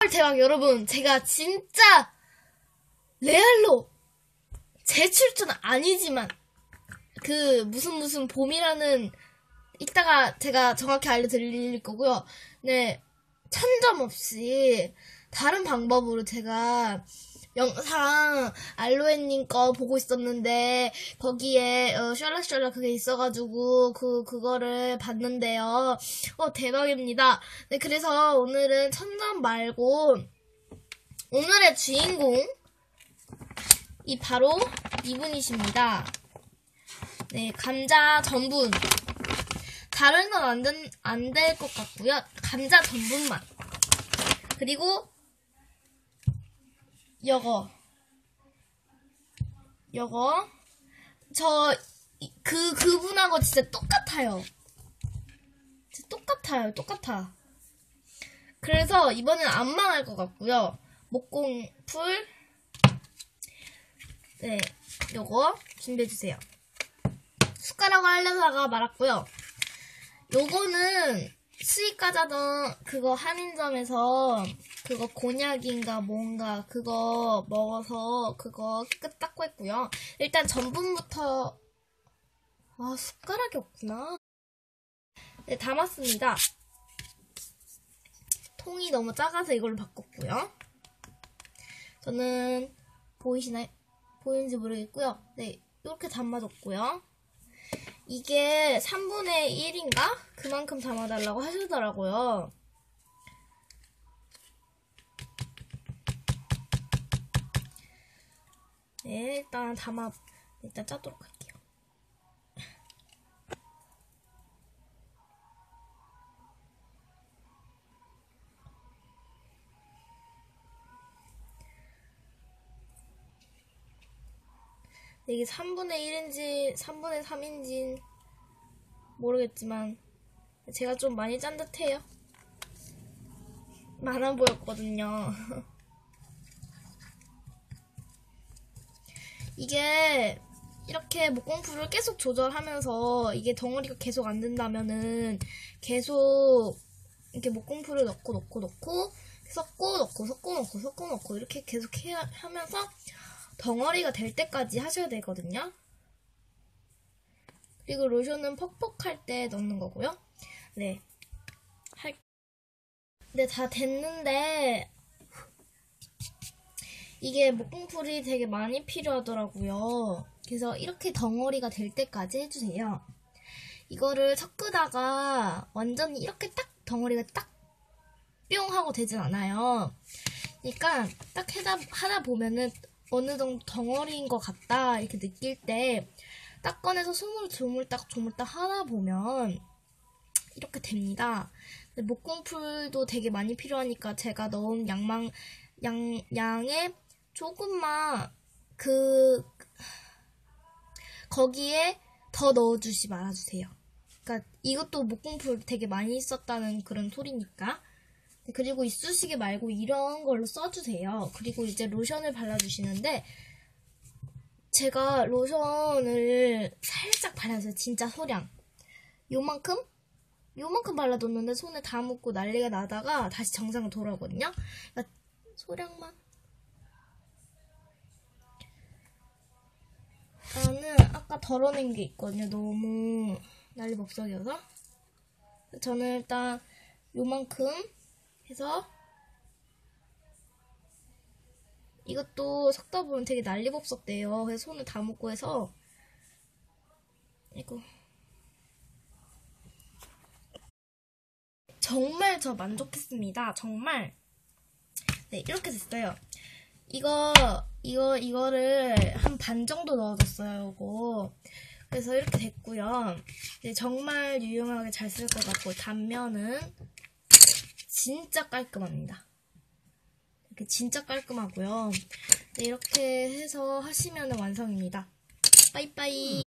헐, 대박 여러분 제가 진짜 레알로 제 출전 아니지만 그 무슨 무슨 봄이라는 이따가 제가 정확히 알려드릴 거고요. 네 천점 없이 다른 방법으로 제가 영상 알로에님 거 보고 있었는데 거기에 어, 셜라셜라 그게 있어가지고 그 그거를 봤는데요. 어 대박입니다. 네 그래서 오늘은 천점 말고 오늘의 주인공 이 바로 이분이십니다. 네 감자 전분 다른 건 안 될 것 같고요. 감자 전분만 그리고 여거 여거 저 그 그분하고 진짜 똑같아요. 진짜 똑같아요. 똑같아. 그래서 이번엔 안 망할 것 같고요. 목공풀 네 요거 준비해 주세요. 숟가락을 하려다가 말았고요. 요거는 수익과자던 그거 한인점에서 그거 곤약인가 뭔가 그거 먹어서 그거 깨끗 닦고 했고요. 일단 전분부터 아 숟가락이 없구나. 네 담았습니다. 통이 너무 작아서 이걸로 바꿨고요. 저는 보이시나요? 보이는지 모르겠고요. 네 이렇게 담아뒀고요. 이게 3분의 1인가? 그만큼 담아달라고 하시더라고요. 네, 일단 담아, 일단 짜도록 할게요. 이게 3분의 1인지 3분의 3인지 모르겠지만 제가 좀 많이 짠 듯해요. 많아 보였거든요. 이게 이렇게 목공풀을 계속 조절하면서 이게 덩어리가 계속 안 된다면은 계속 이렇게 목공풀을 넣고 넣고 넣고 섞고 넣고 섞고 넣고 섞고 넣고 이렇게 계속 해, 하면서 덩어리가 될 때까지 하셔야 되거든요. 그리고 로션은 퍽퍽할 때 넣는 거고요. 네. 할, 네, 다 됐는데, 이게 목공풀이 되게 많이 필요하더라고요. 그래서 이렇게 덩어리가 될 때까지 해주세요. 이거를 섞으다가 완전히 이렇게 딱 덩어리가 딱 뿅 하고 되진 않아요. 그러니까 딱 하다, 하다 보면은 어느 정도 덩어리인 것 같다 이렇게 느낄 때 딱 꺼내서 손으로 조물딱 조물딱 하다 보면 이렇게 됩니다. 목공풀도 되게 많이 필요하니까 제가 넣은 양망 양 양에 조금만 그 거기에 더 넣어주시 말아주세요. 그러니까 이것도 목공풀 되게 많이 썼다는 그런 소리니까. 그리고 이쑤시개 말고 이런 걸로 써주세요. 그리고 이제 로션을 발라주시는데 제가 로션을 살짝 발라줘요. 진짜 소량. 요만큼? 요만큼 발라뒀는데 손에 다 묻고 난리가 나다가 다시 정상으로 돌아오거든요. 그러니까 소량만. 나는 아까 덜어낸 게 있거든요. 너무 난리법석이어서. 저는 일단 요만큼 해서 이것도 섞다 보면 되게 난리법석 돼요. 그래서 손을 다 묶고 해서 이거 정말 저 만족했습니다. 정말 네 이렇게 됐어요. 이거 이거 이거를 한 반 정도 넣어줬어요. 이거 그래서 이렇게 됐고요. 네, 정말 유용하게 잘 쓸 것 같고 단면은 진짜 깔끔합니다. 이렇게 진짜 깔끔하고요. 네, 이렇게 해서 하시면 완성입니다. 빠이빠이.